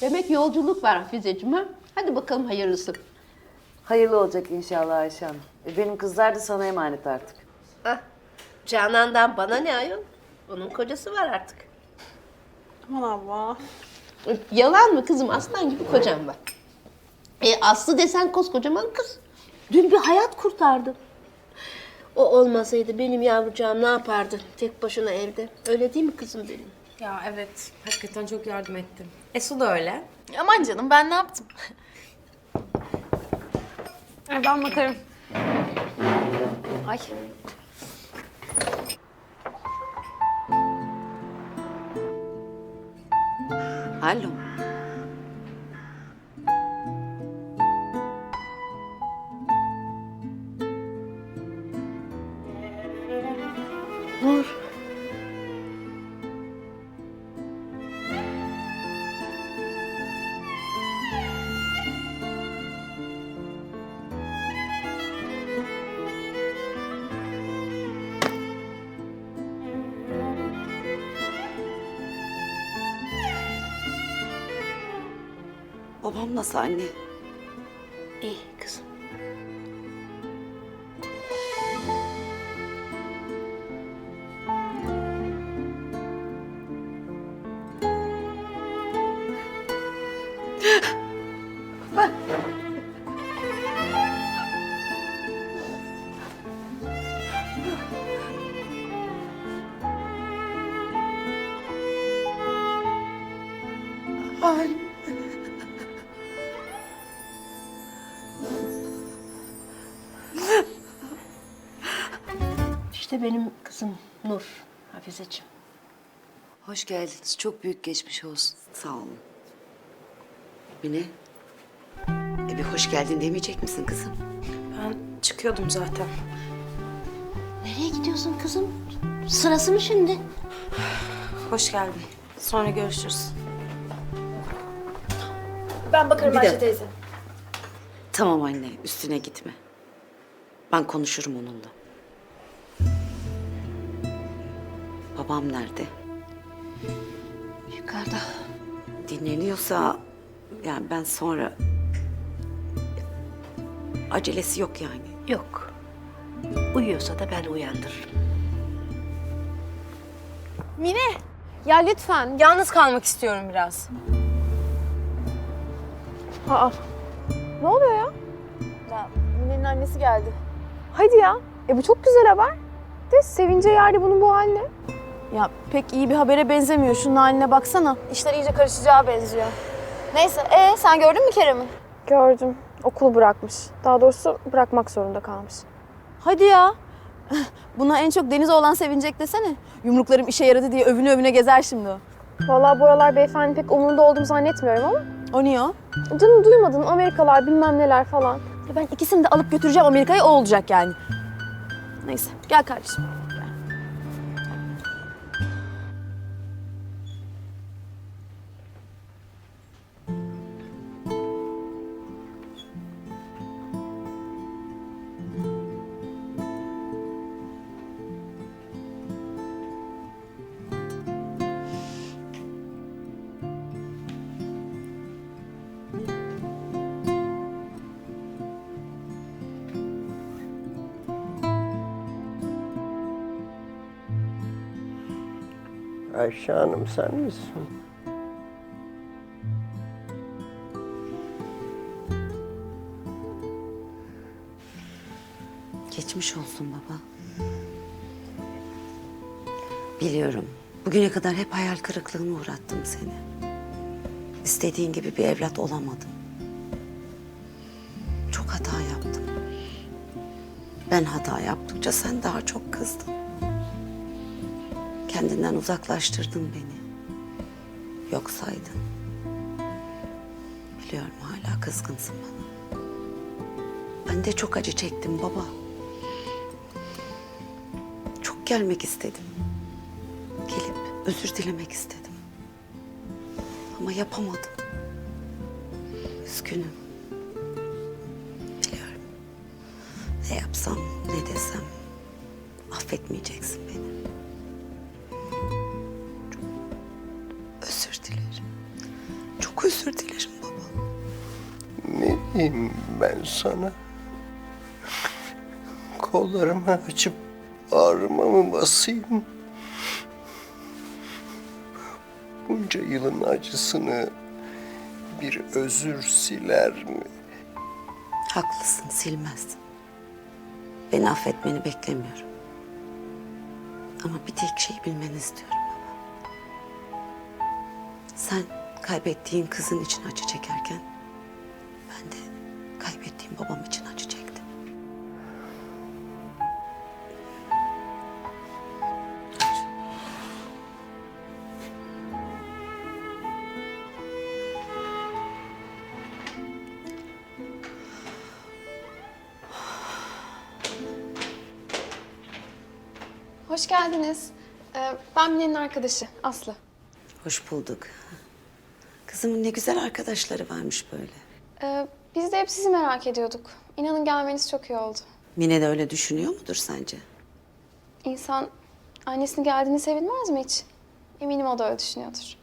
Demek yolculuk var Hafizeciğim ha? Hadi bakalım hayırlısı. Hayırlı olacak inşallah Ayşe Hanım. E, benim kızlar da sana emanet artık. Ah, Canan'dan bana ne ayol? Onun kocası var artık. Aman abla. Yalan mı kızım? Aslan gibi kocam var. E Aslı desen koskocaman kız. Dün bir hayat kurtardı. O olmasaydı benim yavrucağım ne yapardı tek başına evde? Öyle değil mi kızım benim? Ya evet, hakikaten çok yardım ettim. Esu da öyle. Aman canım ben ne yaptım? Ay, ben bakarım. Ay. Alo. Babam nasıl anne? İyi kızım. İşte benim kızım Nur Hafizeciğim. Hoş geldiniz. Çok büyük geçmiş olsun. Sağ olun. Mine. E bir hoş geldin demeyecek misin kızım? Ben çıkıyordum zaten. Nereye gidiyorsun kızım? Sırası mı şimdi? Hoş geldin. Sonra görüşürüz. Ben bakarım Bir Ayşe dakika. teyze. Tamam anne, üstüne gitme. Ben konuşurum onunla. Babam nerede? Yukarıda. Dinleniyorsa yani ben sonra acelesi yok yani. Yok. Uyuyorsa da ben uyandırırım. Mine. Ya lütfen. Yalnız kalmak istiyorum biraz. Aa. Ne oluyor ya? Ya Mine'nin annesi geldi. Hadi ya. E bu çok güzel haber. De sevince yani bunun bu haline. Ya pek iyi bir habere benzemiyor. Şunun haline baksana. İşler iyice karışacağı benziyor. Neyse, ee sen gördün mü Kerem'i? Gördüm. Okulu bırakmış. Daha doğrusu bırakmak zorunda kalmış. Hadi ya. Buna en çok Deniz olan sevinecek desene. Yumruklarım işe yaradı diye övüne övüne gezer şimdi o. Vallahi bu aralar beyefendi pek umurunda olduğumu zannetmiyorum ama. O niye o? Canım duymadın Amerikalar bilmem neler falan. Ya Ben ikisini de alıp götüreceğim Amerika'ya o olacak yani. Neyse gel kardeşim. Ayşe Hanım sen misin? Geçmiş olsun baba. Biliyorum. Bugüne kadar hep hayal kırıklığına uğrattım seni. İstediğin gibi bir evlat olamadım. Çok hata yaptım. Ben hata yaptıkça sen daha çok kızdın. Kendinden uzaklaştırdın beni. Yok saydın. Biliyorum hala kızgınsın bana. Ben de çok acı çektim baba. Çok gelmek istedim. Gelip özür dilemek istedim. Ama yapamadım. Üzgünüm. Biliyorum. Ne yapsam, ne desem affetmeyeceksin beni. Özür dilerim. Baba. Ne diyeyim ben sana? Kollarımı açıp ağrıma mı basayım? Bunca yılın acısını bir özür siler mi? Haklısın silmez. Beni affetmeni beklemiyorum. Ama bir tek şey bilmeni istiyorum baba. Sen kaybettiğin kızın için acı çekerken ben de kaybettiğim babam için acı çektim. Hoş geldiniz. Ee, ben Mine'nin arkadaşı Aslı. Hoş bulduk. Kızımın ne güzel arkadaşları varmış böyle. Ee, biz de hep sizi merak ediyorduk. İnanın gelmeniz çok iyi oldu. Mine de öyle düşünüyor mudur sence? İnsan annesinin geldiğini sevinmez mi hiç? Eminim o da öyle düşünüyordur.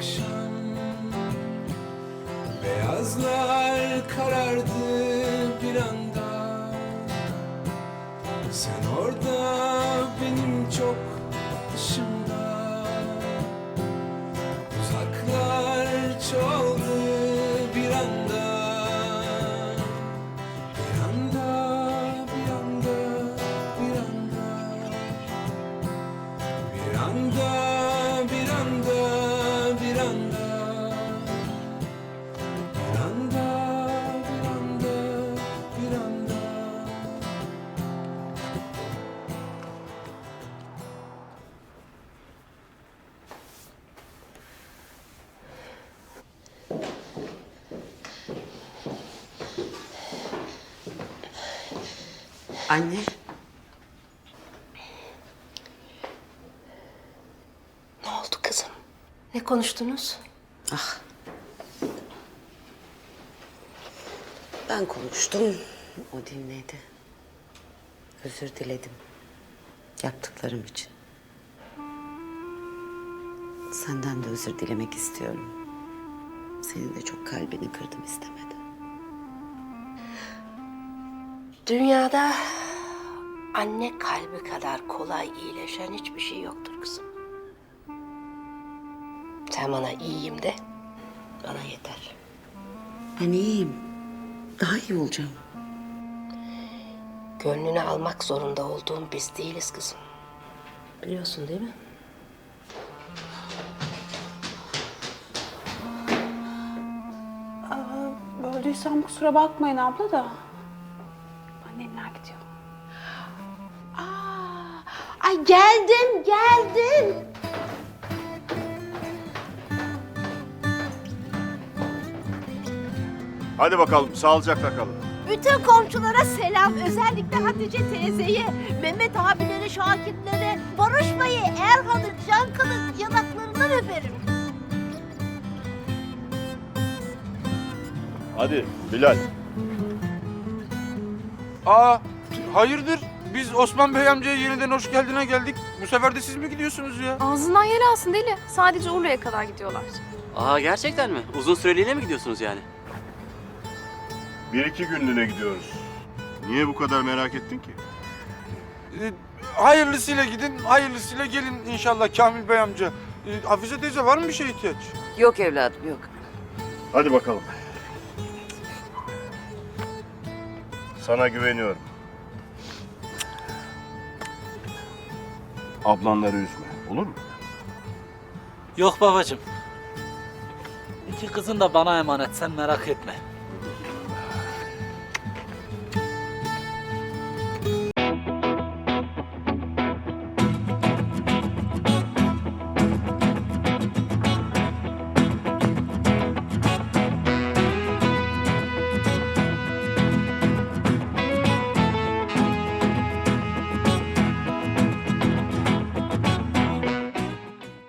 Akşam. Beyazlar karardı bir anda. Sen orada Anne. Ne oldu kızım? Ne konuştunuz? Ah. Ben konuştum. O dinledi. Özür diledim. Yaptıklarım için. Senden de özür dilemek istiyorum. Senin de çok kalbini kırdım istemeden. Dünyada anne kalbi kadar kolay iyileşen hiçbir şey yoktur kızım. Sen bana iyiyim de bana yeter. Ben iyiyim. Daha iyi olacağım. Gönlünü almak zorunda olduğum biz değiliz kızım. Biliyorsun değil mi? Böldüysem kusura bakmayın abla da. Ay geldim, geldim. Hadi bakalım sağlıcakla kalın. Bütün komşulara selam. Özellikle Hatice teyzeye, Mehmet abilere, Şakirlere, Barış Bey'e, Erhan'ı, Cankan'ın yanaklarından öperim. Hadi Bilal. Aa, hayırdır? Biz Osman Bey amcaya yeniden hoş geldine geldik. Bu sefer de siz mi gidiyorsunuz ya? Ağzından yer alsın deli. Sadece Urla'ya kadar gidiyorlar. Aa gerçekten mi? Uzun süreliğine mi gidiyorsunuz yani? Bir iki günlüğüne gidiyoruz. Niye bu kadar merak ettin ki? Ee, hayırlısıyla gidin, hayırlısıyla gelin inşallah Kamil Bey amca. Ee, Hafize teyze var mı bir şeye ihtiyaç? Yok evladım yok. Hadi bakalım. Sana güveniyorum. Ablanları üzme, olur mu? Yok babacığım. İki kızın da bana emanet sen merak etme.